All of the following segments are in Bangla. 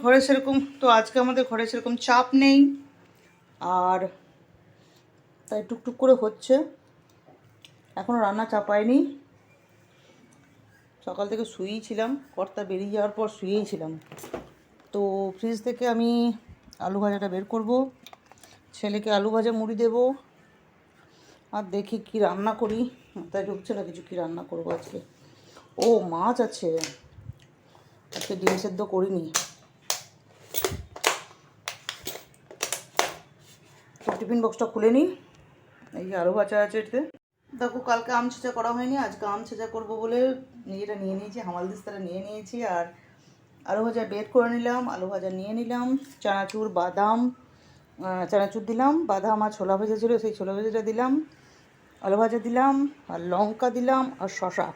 ঘরে সেরকম, তো আজকে আমাদের ঘরে সেরকম চাপ নেই। আর তাই টুকটুক করে হচ্ছে। এখনও রান্না চাপায়নি সকাল থেকে শুয়েই ছিলাম, কর্তা বেরিয়ে যাওয়ার পর শুয়েই ছিলাম। তো ফ্রিজ থেকে আমি আলু ভাজাটা বের করব। ছেলেকে আলু ভাজা মুড়ি দেব। আর দেখি কি রান্না করি। তাই ঢুকছে না কিছু, কি রান্না করব আজকে? ও, মাছ আছে। আজকে ডিম সেদ্ধ করিনি। টিফিন বক্সটা খুলে নিই। এই যে আলু ভাজা আছে এতে দেখো, কালকে আম ছেঁচা করা হয়নি, আজকে আম ছেঁচা করব বলে নিজেটা নিয়ে নিয়েছি, হামাল দিস্তারা নিয়ে নিয়েছি, আর আলু ভাজা বের করে নিলাম, আলু ভাজা নিয়ে নিলাম, চানাচুর, বাদাম চানাচুর দিলাম, বাদাম আর ছোলা ভেজা ছিল, সেই ছোলা ভেজাটা দিলাম, আলু ভাজা দিলাম, আর লঙ্কা দিলাম, আর শশা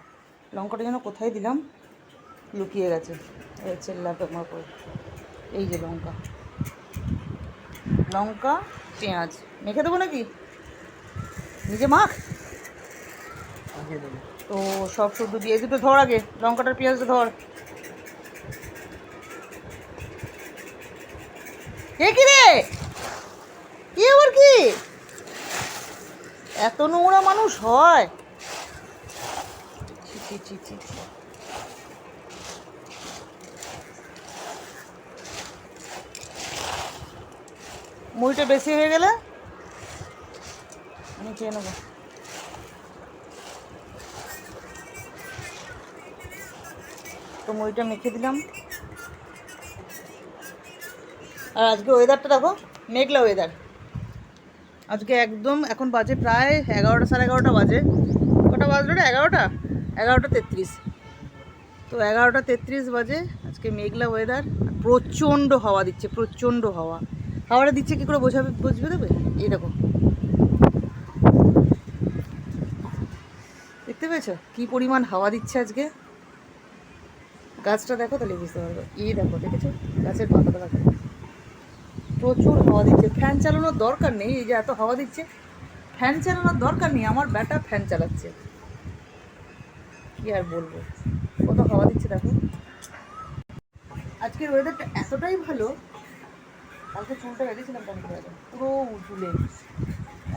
লঙ্কাটা যেন কোথায় দিলাম? লুকিয়ে গেছে। এই চেল্লাকে আমার করে এই যে লঙ্কা। লঙ্কা, পেঁয়াজ। মেখে দেবো নাকি? নিজে মাখ। তো সব শুদ্ধ দিয়ে দুটো ধর আগে লঙ্কাটার পেঁয়াজটা ধর। কি রে? কি আবার কি? এত নোংরা মানুষ হয়। ছি ছি ছি ছি ছি। মুড়িটা বেশি হয়ে গেলে খেয়ে নেব। তো মুড়িটা মেখে দিলাম। আর আজকে ওয়েদারটা দেখো, মেঘলা ওয়েদার আজকে একদম এখন বাজে প্রায় এগারোটা, সাড়ে এগারোটা বাজে। কটা বাজলো রে? এগারোটা? এগারোটা তেত্রিশ। তো এগারোটা তেত্রিশ বাজে, আজকে মেঘলা ওয়েদার প্রচণ্ড হাওয়া দিচ্ছে, প্রচণ্ড হাওয়া। হাওয়াটা দিচ্ছে কী করে? বোঝাবে, বুঝবে দেবে? এই দেখো। দেখতে পেয়েছ কি পরিমাণ হাওয়া দিচ্ছে আজকে? গাছটা দেখো তাহলে বুঝতে পারবে। এই দেখো, দেখেছ? গাছের পাতাটা দেখো প্রচুর হাওয়া দিচ্ছে। ফ্যান চালানোর দরকার নেই, এই যে এত হাওয়া দিচ্ছে। ফ্যান চালানোর দরকার নেই, আমার ব্যাটা ফ্যান চালাচ্ছে। কি আর বলব? কত হাওয়া দিচ্ছে দেখো। আজকের ওয়েদারটা এতটাই ভালো, কালকে চুলটা বেঁধেছিলাম টানতে পারে পুরো উঠুলে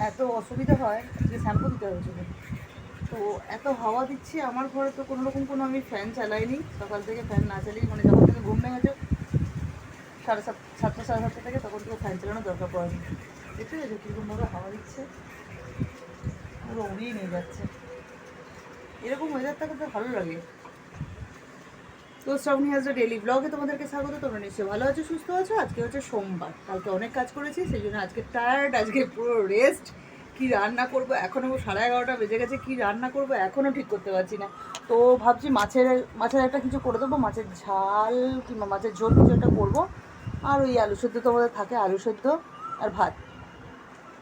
এত অসুবিধা হয় আজকে শ্যাম্পু দিতে হয়েছিল তো এত হাওয়া দিচ্ছে, আমার ঘরে তো কোনো রকম কোনো আমি ফ্যান চালাইনি। সকাল থেকে ফ্যান না চালিয়ে মানে যখন থেকে ঘুম ভেঙেছে সাড়ে সাত, সাতটা, সাড়ে সাতটা থেকে তখন থেকে ফ্যান চালানোর দরকার পড়েনি। দেখতে পেয়েছ কীরকমভাবে হাওয়া দিচ্ছে? পুরো উড়িয়ে নিয়ে যাচ্ছে। এরকম ওয়েদার থাকতে ভালো লাগে। তো শ্রাবণী হাজরা ডেলি ব্লগে তোমাদেরকে স্বাগত, তোমরা নিশ্চয়ই ভালো আছো, সুস্থ আছো। আজকে হচ্ছে সোমবার। কালকে অনেক কাজ করেছি, সেই জন্য আজকে টায়ার্ড আজকে পুরো রেস্ট কি রান্না করব? এখনও সাড়ে এগারোটা বেজে গেছে, কি রান্না করব? এখনও ঠিক করতে পারছি না। তো ভাবছি মাছের মাছের একটা কিছু করে দেবো, মাছের ঝাল কিংবা মাছের ঝোল কিছু একটা করব। আর ওই আলু সেদ্ধ তো আমাদের থাকে, আলু সেদ্ধ আর ভাত।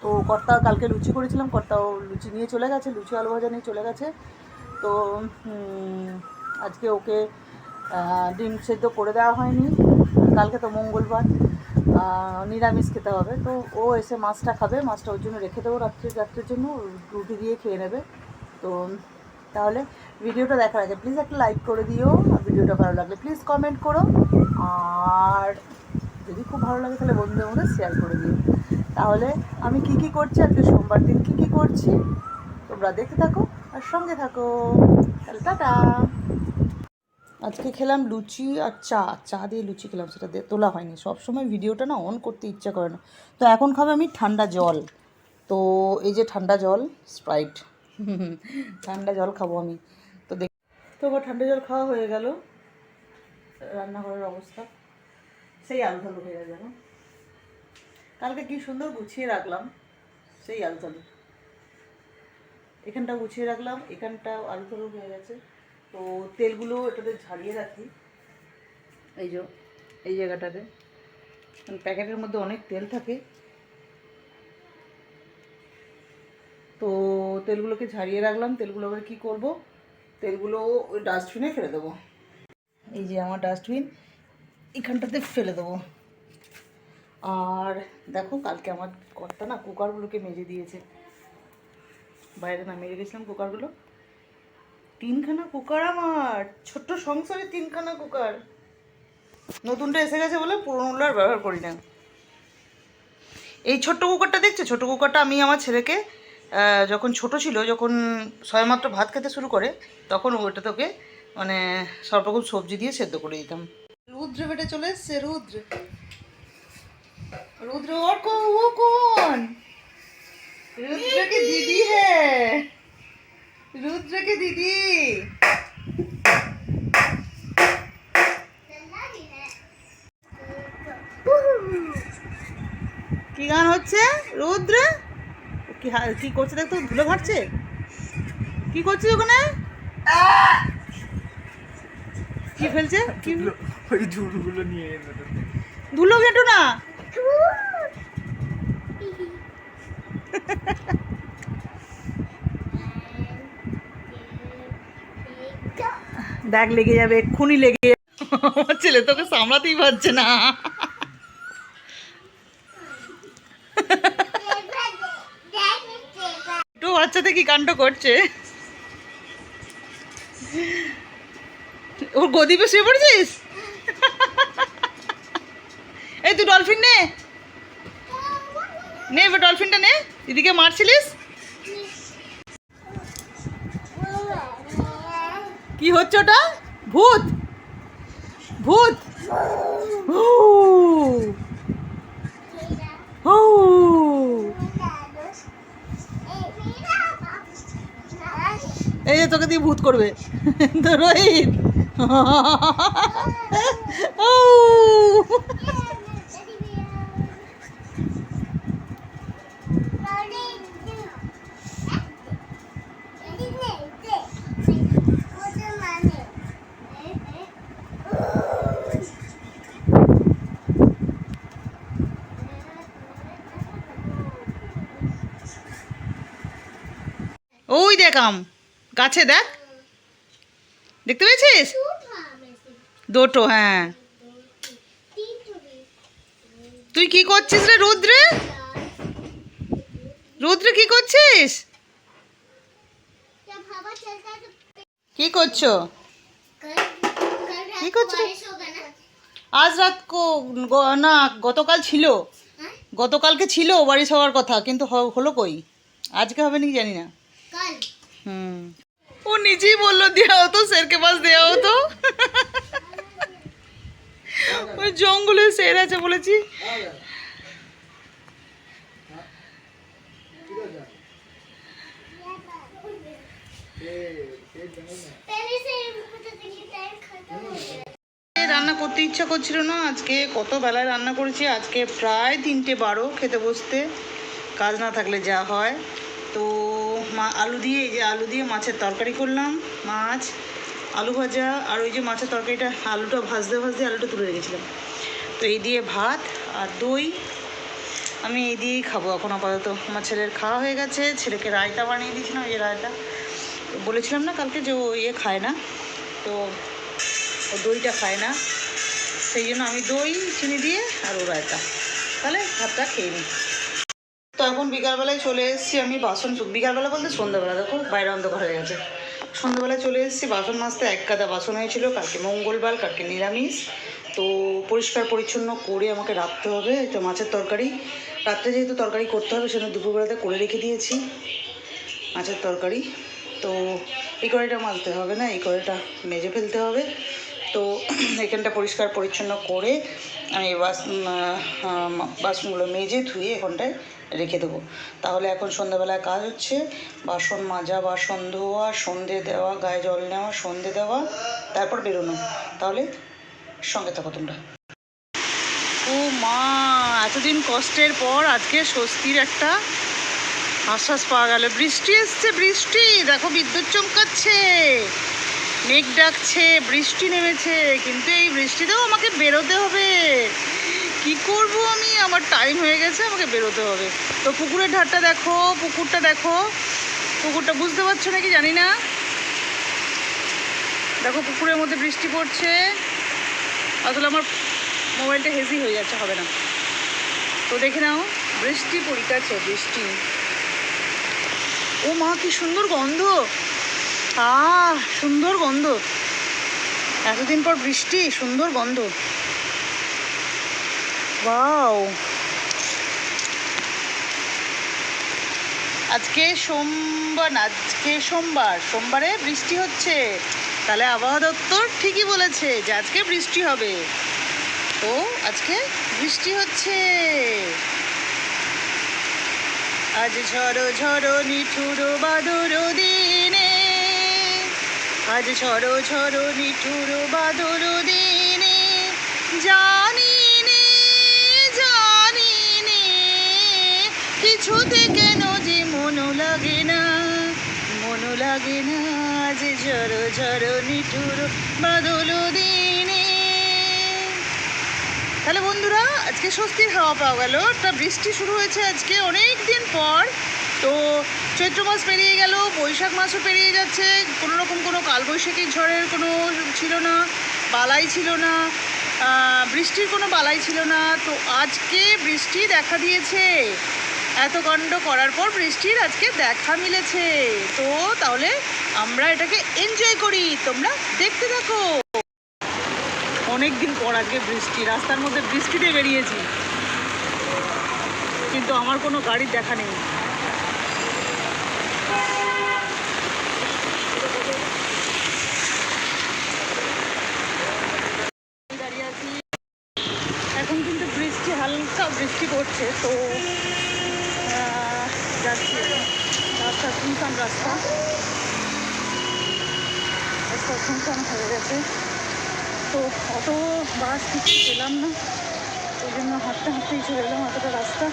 তো কর্তা কালকে লুচি করেছিলাম, কর্তাও লুচি নিয়ে চলে গেছে, লুচি আলু ভাজা নিয়ে চলে গেছে। তো আজকে ওকে ডিম সেদ্ধ করে দেওয়া হয়নি। কালকে তো মঙ্গলবার। নিরামিষ খেতে হবে। তো ও এসে মাছটা খাবে, মাছটা ওর জন্য রেখে দেবো রাত্রে রাত্রের জন্য। রুটি দিয়ে খেয়ে নেবে। তো তাহলে ভিডিওটা দেখার আগে প্লিজ একটা লাইক করে দিও, আর ভিডিওটা ভালো লাগলে প্লিজ কমেন্ট করো। আর যদি খুব ভালো লাগে তাহলে বন্ধুদের মধ্যে শেয়ার করে দিও। তাহলে আমি কি কি করছি? আজকে সোমবার দিন কি কি করছি? তোমরা দেখতে থাকো আর সঙ্গে থাকো। তাহলে টাটা। আজকে খেলাম লুচি আর চা। চা দিয়ে লুচি খেলাম, সেটা তোলা হয়নি। সবসময় ভিডিওটা না অন করতে ইচ্ছা করে না। তো এখন খাবে আমি ঠান্ডা জল। তো এই যে ঠান্ডা জল স্প্রাইট ঠান্ডা জল খাব আমি। তো দেখ তো আবার ঠান্ডা জল খাওয়া হয়ে গেল। রান্নাঘরের অবস্থা। সেই আলু হয়ে গেল। কালকে কি সুন্দর গুছিয়ে রাখলাম। সেই আলু এখানটা গুছিয়ে রাখলাম এখানটা আলু থালু হয়ে গেছে। তো তেলগুলো এটাতে ঝাড়িয়ে রাখি। এই যে, এই জায়গাটাতে। প্যাকেটের মধ্যে অনেক তেল থাকে। তো তেলগুলোকে ঝাড়িয়ে রাখলাম। তেলগুলো আবার কী করব? তেলগুলো ওই ডাস্টবিনে ফেলে দেবো। এই যে আমার ডাস্টবিন, এখানটাতে ফেলে দেবো। আর দেখো, কালকে আমার কর্তা না কুকারগুলোকে মেজে দিয়েছে। বাইরে না মেরে গেছিলাম কুকারগুলো। তিনখানা কুকার আমার। ছোট্ট সংসারে তিনখানা কুকার। নতুনটা এসে গেছে বলে পুরোনো আর ব্যবহার করি না। এই ছোট্ট কুকারটা দেখছ? ছোট কুকারটা আমি আমার ছেলেকে যখন ছোট ছিল, যখন সয়মাত্র ভাত খেতে শুরু করে, তখন ওটা তোকে মানে সব রকম সবজি দিয়ে সেদ্ধ করে দিতাম। রুদ্র বেটে চলে এসছে, রুদ্র। রুদ্র ও কোন? রুদ্র কি দিদি হ্যাঁ রুদ্রকে দিদি। কি গান হচ্ছে? রুদ্র? কি কি করছে দেখতো ধুলো ঘাটছে কি করছিস ওখানে? কি ফেলছে? কি ওই ধুলোগুলো নিয়ে ধুলো ঘেটো না। দাগ লেগে যাবে, এক্ষুনি লেগে যাবে। ছেলে তোকে সামলাতেই পারছে না। একটু বাচ্চাতে কি কাণ্ড করছে? ওর গদিপে শুয়ে পড়েছিস? এই তুই ডলফিন নে। নে এবার ডলফিনটা নে। দিদিকে মারছিলিস? কি হচ্ছে ওটা? ভূত! ভূত! এই যে তোকে দিয়ে ভূত করবে। তো রোহিত! ও ওই দেখ আম গাছে দেখ। দেখতে পেয়েছিস? দুটো হ্যাঁ। তুই কি করছিস রে রুদ্রে? রুদ্রে কি করছিস? কি করছ? কি করছ? আজ রাত না গতকাল ছিল। গতকালকে ছিল বারিশ সবার কথা কিন্তু হলো কই? আজকে হবে নাকি জানি না। ও নিজেই বলল দেওয়া হতো, স্যারকে পাস দেওয়া হতো। ওই জঙ্গলে শের আছে বলেছি। রান্না করতে ইচ্ছা করছিল না, আজকে কত বেলায় রান্না করেছি, আজকে প্রায় তিনটে বারো, খেতে বসতে। কাজ না থাকলে যা হয়। তো মা আলু দিয়ে, এই যে আলু দিয়ে মাছের তরকারি করলাম, মাছ, আলু ভাজা, আর ওই যে মাছের তরকারিটা, আলুটা ভাজতে ভাজতে আলুটা তুলে রেখেছিলাম। তো এই দিয়ে ভাত আর দই, আমি এই দিয়েই খাব এখন আপাতত। আমার ছেলের খাওয়া হয়ে গেছে, ছেলেকে রায়তা বানিয়ে দিয়েছিলাম যে রায়তা। বলেছিলাম না কালকে যে ও ইয়ে খায় না, তো ও দইটা খায় না। সেই জন্য আমি দই, চিনি দিয়ে আর ও রায়তা। তাহলে ভাতটা খেয়ে নিই। তো এখন বিকালবেলায় চলে এসেছি আমি বাসন বিকালবেলা বলতে সন্ধ্যাবেলা, দেখো বাইরে অন্ধকার হয়ে গেছে। সন্ধ্যাবেলায় চলে এসেছি, বাসন মাজতে এক কাদা বাসন হয়েছিল, কালকে মঙ্গলবার, কালকে নিরামিষ। তো পরিষ্কার পরিচ্ছন্ন করে আমাকে রাখতে হবে, এটা মাছের তরকারি। রাত্রে যেহেতু তরকারি করতে হবে, সেজন্য দুপুরবেলাতে করে রেখে দিয়েছি মাছের তরকারি। তো এই কড়াইটা মাজতে হবে না, এই কড়াইটা মেজে ফেলতে হবে। তো এখানটা পরিষ্কার পরিচ্ছন্ন করে আমি বাস বাসনগুলো মেজে ধুয়ে এখানটায় রেখে দেবো। তাহলে এখন সন্ধ্যাবেলায় কাজ হচ্ছে। বাসন মাজা, বাসন ধোয়া, সন্ধে দেওয়া, গায়ে জল নেওয়া, সন্ধে দেওয়া, তারপর বেরোনো। তাহলে সঙ্গে থাকো তোমরা। ও মা, এতদিন কষ্টের পর আজকে স্বস্তির একটা আশ্বাস পাওয়া গেল। বৃষ্টি এসছে, বৃষ্টি! দেখো বিদ্যুৎ চমকাচ্ছে। মেঘ ডাকছে, বৃষ্টি নেমেছে। কিন্তু এই বৃষ্টিতেও আমাকে বেরোতে হবে। কি করব আমি? আমার টাইম হয়ে গেছে, আমাকে বেরোতে হবে। তো পুকুরের ধারটা দেখো, পুকুরটা দেখো। পুকুরটা বুঝতে পারছ নাকি? জানি না। দেখো পুকুরের মধ্যে বৃষ্টি পড়ছে। আসলে আমার মোবাইলটা হেজি হয়ে যাচ্ছে, হবে না। তো দেখে নাও, বৃষ্টি পড়িকাছে বৃষ্টি। ও মা, কি সুন্দর গন্ধ। আহ, সুন্দর গন্ধ। এতদিন পর বৃষ্টি, সুন্দর গন্ধ। ওয়াও আজকে সোমবার আজকে সোমবার, সোমবারে বৃষ্টি হচ্ছে। তাহলে আবহাওয়া দপ্তর ঠিকই বলেছে যে আজকে বৃষ্টি হবে। তো আজকে বৃষ্টি হচ্ছে। আজ ঝড়ো ঝড়ো নিঠুর বাদর দিনে, আজ ঝড়ো ঝড়ো নিঠুর বাদর দিনে, জানি কিছুতে কেন যে মন লাগে না? মন লাগে না যে ঝড়ো ঝড়ো, নিঠুর বাদল দিনে। তাহলে বন্ধুরা, আজকে স্বস্তির হাওয়া পাওয়া গেল। একটা বৃষ্টি শুরু হয়েছে আজকে অনেক দিন পর। তো চৈত্র মাস পেরিয়ে গেল, বৈশাখ মাসও পেরিয়ে যাচ্ছে। কোনো রকম কোনো কালবৈশাখী ঝড়ের কোনো ছিল না, বালাই ছিল না বৃষ্টির কোনো বালাই ছিল না। তো আজকে বৃষ্টি দেখা দিয়েছে। এত কাণ্ড করার পর বৃষ্টির আজকে দেখা মিলেছে। তো তাহলে আমরা এটাকে এনজয় করি। তোমরা দেখতে থাকো। অনেকদিন পর আজকে বৃষ্টি, রাস্তার মধ্যে বৃষ্টিতে বেরিয়েছি। কিন্তু আমার কোনো গাড়ির দেখা নেই। এখন কিন্তু বৃষ্টি, হালকা বৃষ্টি পড়ছে, তো যাচ্ছি। রাস্তা শুনতাম রাস্তা। রাস্তা শুনতাম হয়ে গেছে। তো অটো, বাস কিছু পেলাম না। ওই জন্য হাঁটতে হাঁটতেই চলে এলাম অতটা রাস্তা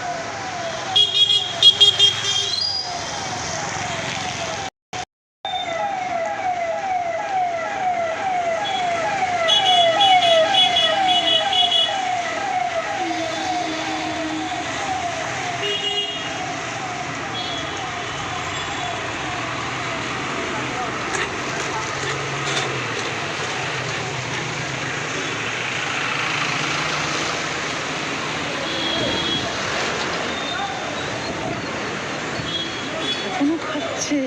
এখনও খাচ্ছে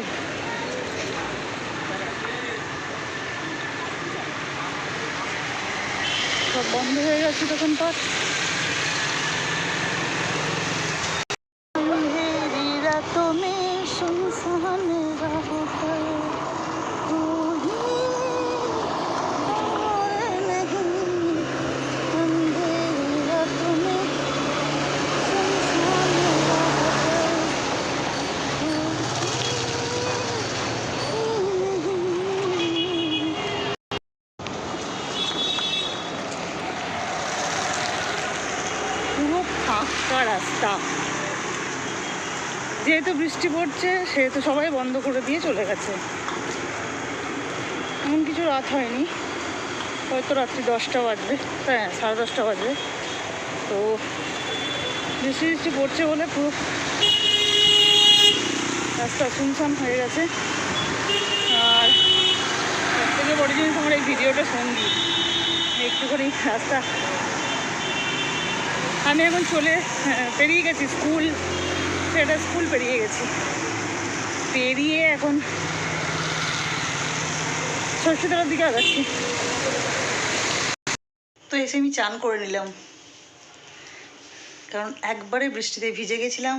সব বন্ধ হয়ে গেছে দোকানপাট বৃষ্টি পড়ছে সেহেতু সবাই বন্ধ করে দিয়ে চলে গেছে। এমন কিছু রাত হয়নি। হয়তো রাত্রি দশটা বাজবে। হ্যাঁ সাড়ে দশটা বাজবে। তো বৃষ্টি বৃষ্টি পড়ছে বলে পুরো রাস্তা শুনশান হয়ে গেছে। আর সব থেকে বড় জিনিস আমার এই ভিডিওটা সঙ্গী। একটুখানি রাস্তা। আমি এখন চলে হ্যাঁ, পেরিয়ে গেছি স্কুল। সেটা স্কুল পেরিয়ে গেছি। পেরিয়ে এখন সরষেতলার দিকে আগাচ্ছি। তো এসে আমি চান করে নিলাম। কারণ একবারে বৃষ্টিতে ভিজে গেছিলাম।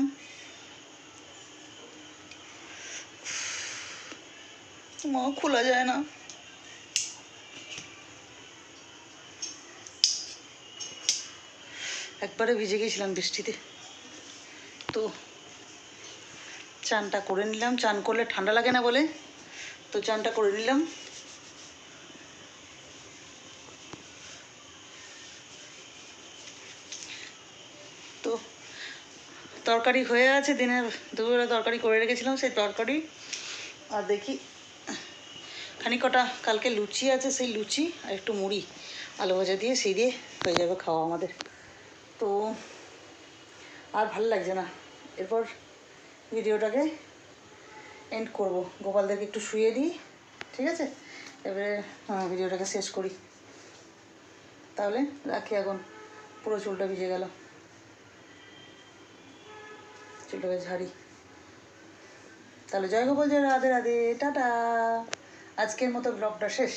মা খোলা যায় না। একবারে ভিজে গেছিলাম বৃষ্টিতে। তো চানটা করে নিলাম। চান করলে ঠান্ডা লাগে না বলে। তো চানটা করে নিলাম। তো তরকারি হয়ে আছে। দিনের দুপুরে তরকারি করে রেখেছিলাম সেই তরকারি। আর দেখি খানিক কটা কালকে লুচি আছে সেই লুচি আর একটু মুড়ি, আলু ভাজা দিয়ে, সেই দিয়ে হয়ে যাবে খাওয়া আমাদের। তো আর ভালো লাগছে না। এরপর ভিডিওটাকে এন্ড করব। গোপালদেরকে একটু শুয়ে দিই, ঠিক আছে? এবারে ভিডিওটাকে শেষ করি। তাহলে রাখি এখন। পুরো চুলটা ভিজে গেল। চুলটাকে ঝাড়ি। তাহলে জয় গোপাল, জয় রাধে রাধে, টাটা। আজকের মতো ব্লগটা শেষ।